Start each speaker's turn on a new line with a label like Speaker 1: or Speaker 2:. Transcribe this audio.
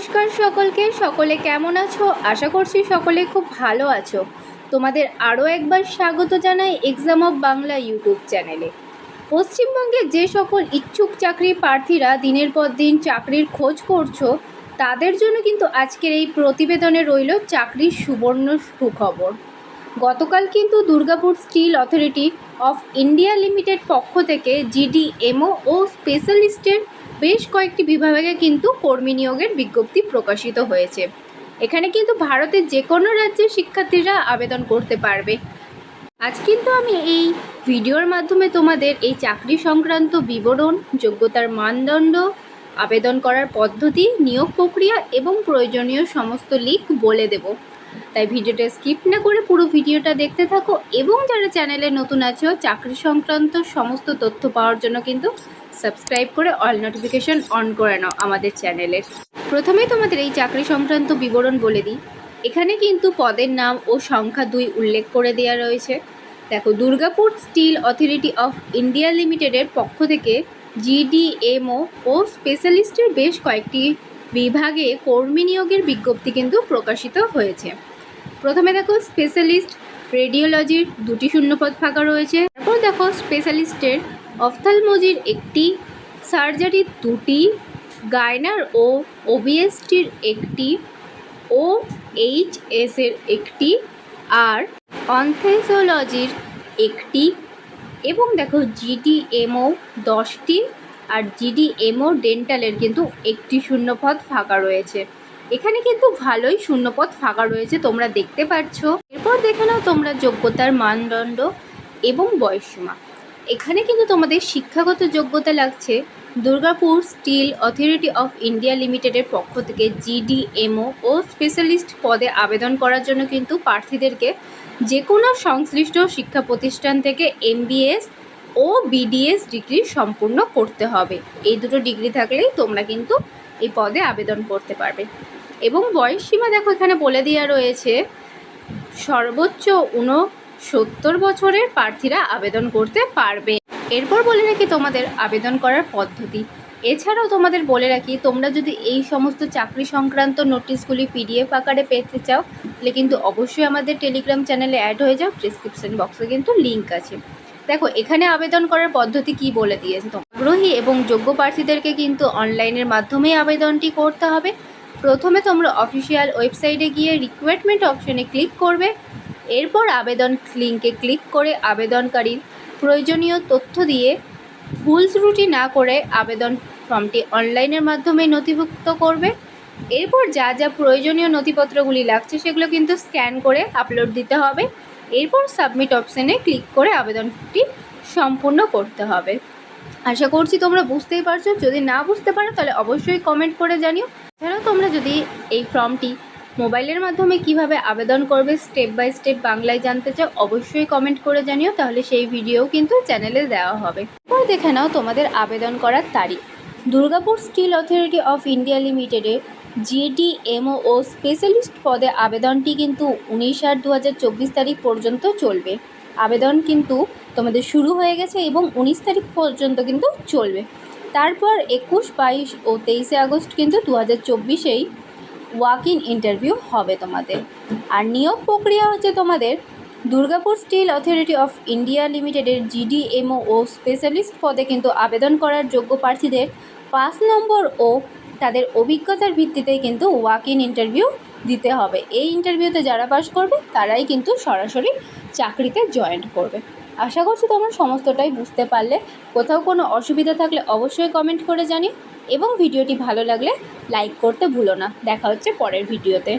Speaker 1: নমস্কার সকলকে, সকলে কেমন আছো? আশা করছি সকলে খুব ভালো আছো। তোমাদের আরও একবার স্বাগত জানাই এক্সাম অফ বাংলা ইউটিউব চ্যানেলে পশ্চিমবঙ্গে যে সকল ইচ্ছুক চাকরি প্রার্থীরা দিনের পর দিন চাকরির খোঁজ করছ, তাদের জন্য কিন্তু আজকের এই প্রতিবেদনে রইল চাকরির সুবর্ণ সুখবর। গতকাল কিন্তু Durgapur steel authority of India limited পক্ষ থেকে জিডিএমও ও স্পেশালিস্টের বেশ কয়েকটি বিভাগে কিন্তু কর্মী নিয়োগের বিজ্ঞপ্তি প্রকাশিত হয়েছে। এখানে কিন্তু ভারতের যে কোনো রাজ্যের শিক্ষার্থীরা আবেদন করতে পারবে। আজ কিন্তু আমি এই ভিডিওর মাধ্যমে তোমাদের এই চাকরি সংক্রান্ত বিবরণ, যোগ্যতার মানদণ্ড, আবেদন করার পদ্ধতি, নিয়োগ প্রক্রিয়া এবং প্রয়োজনীয় সমস্ত লিঙ্ক বলে দেব। তাই ভিডিওটা স্কিপ না করে পুরো ভিডিওটা দেখতে থাকো এবং যারা চ্যানেলে নতুন আছো, চাকরি সংক্রান্ত সমস্ত তথ্য পাওয়ার জন্য কিন্তু সাবস্ক্রাইব করে অল নোটিফিকেশন অন করে নাও আমাদের চ্যানেলের প্রথমেই তোমাদের এই চাকরি সংক্রান্ত বিবরণ বলে দিই। এখানে কিন্তু পদের নাম ও সংখ্যা দুই উল্লেখ করে দেওয়া রয়েছে। দেখো, Durgapur steel authority of India লিমিটেডের পক্ষ থেকে জিডিএমও ও স্পেশালিস্টের বেশ কয়েকটি বিভাগে কর্মী নিয়োগের বিজ্ঞপ্তি কিন্তু প্রকাশিত হয়েছে। প্রথমে দেখো স্পেশালিস্ট রেডিওলজির দুটি শূন্যপদ ফাঁকা রয়েছে। তারপর দেখো স্পেশালিস্টের অফথালমোজির একটি সার্জারির দুটি গায়নার ও ওবিএসটির একটি ও এইচ এসের একটি আর অনথেসোলজির একটি এবং দেখো জিডিএমও দশটি আর জিডিএমও ডেন্টালের কিন্তু একটি শূন্যপদ ফাঁকা রয়েছে। এখানে কিন্তু ভালোই শূন্যপদ ফাঁকা রয়েছে, তোমরা দেখতে পাচ্ছ এরপর দেখে নাও তোমরা যোগ্যতার মানদণ্ড এবং বয়সসীমা। এখানে কিন্তু তোমাদের শিক্ষাগত যোগ্যতা লাগছে Durgapur steel authority of India লিমিটেডের পক্ষ থেকে জিডিএমও ও স্পেশালিস্ট পদে আবেদন করার জন্য কিন্তু প্রার্থীদেরকে যে কোনো সংশ্লিষ্ট শিক্ষা প্রতিষ্ঠান থেকে এমবিএস ও বিডিএস ডিগ্রি সম্পূর্ণ করতে হবে। এই দুটো ডিগ্রি থাকলেই তোমরা কিন্তু এই পদে আবেদন করতে পারবে। এবং বয়স সীমা দেখো এখানে বলে দেওয়া রয়েছে, সর্বোচ্চ ঊনসত্তর বছরের প্রার্থীরা আবেদন করতে পারবে। এরপর বলে রাখি তোমাদের আবেদন করার পদ্ধতি। এছাড়াও তোমাদের বলে রাখি, তোমরা যদি এই সমস্ত চাকরি সংক্রান্ত নোটিশগুলি পিডিএফ আকারে পেতে চাও, তাহলে কিন্তু অবশ্যই আমাদের টেলিগ্রাম চ্যানেলে অ্যাড হয়ে যাও, ডিসক্রিপশন বক্সে কিন্তু লিঙ্ক আছে। দেখো, এখানে আবেদন করার পদ্ধতি কি বলে দিয়েছে আগ্রহী এবং যোগ্য প্রার্থীদেরকে কিন্তু অনলাইনের মাধ্যমেই আবেদনটি করতে হবে। প্রথমে তোমরা অফিসিয়াল ওয়েবসাইটে গিয়ে রিক্রুটমেন্ট অপশনে ক্লিক করবে। এরপর আবেদন লিঙ্কে ক্লিক করে আবেদনকারীর প্রয়োজনীয় তথ্য দিয়ে ভুল ত্রুটি না করে আবেদন ফর্মটি অনলাইনের মাধ্যমে নথিভুক্ত করবে। এরপর যা যা প্রয়োজনীয় নথিপত্রগুলি লাগছে সেগুলো কিন্তু স্ক্যান করে আপলোড দিতে হবে। এরপর সাবমিট অপশানে ক্লিক করে আবেদনটি সম্পূর্ণ করতে হবে। আশা করছি তোমরা বুঝতেই পারছ। যদি না বুঝতে পারো তাহলে অবশ্যই কমেন্ট করে জানিও। এছাড়াও তোমরা যদি এই ফর্মটি মোবাইলের মাধ্যমে কীভাবে আবেদন করবে স্টেপ বাই স্টেপ বাংলায় জানতে চাও, অবশ্যই কমেন্ট করে জানিও, তাহলে সেই ভিডিও কিন্তু চ্যানেলে দেওয়া হবে। এরপর দেখে নাও তোমাদের আবেদন করার তারিখ। Durgapur Steel Authority of India লিমিটেডে জিডিএমও ও স্পেশালিস্ট পদে আবেদনটি কিন্তু উনিশ আট দু তারিখ পর্যন্ত চলবে। আবেদন কিন্তু তোমাদের শুরু হয়ে গেছে এবং উনিশ তারিখ পর্যন্ত কিন্তু চলবে। তারপর একুশ, বাইশ ও তেইশে আগস্ট কিন্তু দু হাজার চব্বিশেই ওয়াক ইন ইন্টারভিউ হবে তোমাদের। আর নিয়োগ প্রক্রিয়া হচ্ছে তোমাদের Durgapur Steel Authority of India লিমিটেডের জিডিএমও ও স্পেশালিস্ট পদে কিন্তু আবেদন করার যোগ্য প্রার্থীদের পাঁচ নম্বর ও তাদের অভিজ্ঞতার ভিত্তিতে কিন্তু ওয়াক ইন ইন্টারভিউ দিতে হবে। এই ইন্টারভিউতে যারা পাস করবে, তারাই কিন্তু সরাসরি চাকরিতে জয়েন করবে। আশা করছি তোমরা সমস্তটাই বুঝতে পারলে। কোথাও কোনো অসুবিধা থাকলে অবশ্যই কমেন্ট করে জানিও। এবং ভিডিওটি ভালো লাগলে লাইক করতে ভুলো না। দেখা হচ্ছে পরের ভিডিওতে।